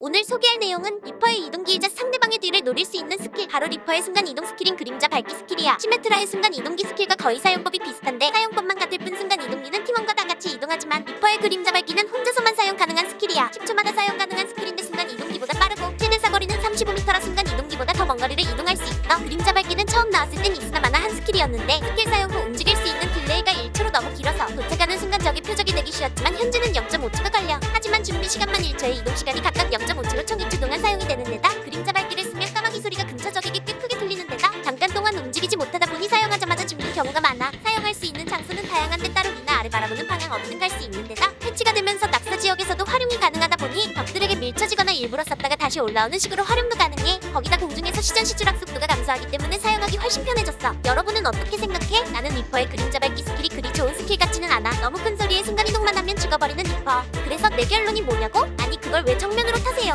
오늘 소개할 내용은 리퍼의 이동기이자 상대방의 뒤를 노릴 수 있는 스킬. 바로 리퍼의 순간이동 스킬인 그림자 밟기 스킬이야. 시메트라의 순간이동기 스킬과 거의 사용법이 비슷한데 사용법만 같을 뿐 순간이동기는 팀원과 다 같이 이동하지만 리퍼의 그림자 밟기는 혼자서만 사용 가능한 스킬이야. 10초마다 사용 가능한 스킬인데 순간이동기보다 빠르고 최대 사거리는 35m라 순간이동기보다 더 먼 거리를 이동할 수 있어. 그림자 밟기는 처음 나왔을 땐 있으나 마나 한 스킬이었는데 스킬 사용 후 움직일 쉬웠지만 현재는 0.5초가 걸려. 하지만 준비 시간만 1초에 이동 시간이 각각 0.5초로 총 2초 동안 사용이 되는 데다 그림자 밟기를 쓰면 까마귀 소리가 근처 적에게 꽤 크게 들리는 데다 잠깐 동안 움직이지 못하다 보니 사용하자마자 죽는 경우가 많아. 사용할 수 있는 장소는 다양한데 따로 위나 아래 바라보는 방향 어디든 갈 수 있는 데다 패치가 되면서 낙사 지역에서도 활용이 가능하다 보니 적들에게 밀쳐지거나 일부러 썼다가 다시 올라오는 식으로 활용도 가능해 거기다 공중에서 시전 시추락 속도가 감소하기 때문에 사용하기 훨씬 편해졌어 여러분은 어떻게 생각해? 나는 리퍼의 그림자 밟기 스킬이 그리 좋은 스킬 같지는 않아 너무 큰 소리에 순간이동만 하면 죽어버리는 리퍼 그래서 내 결론이 뭐냐고? 아니 그걸 왜 정면으로 타세요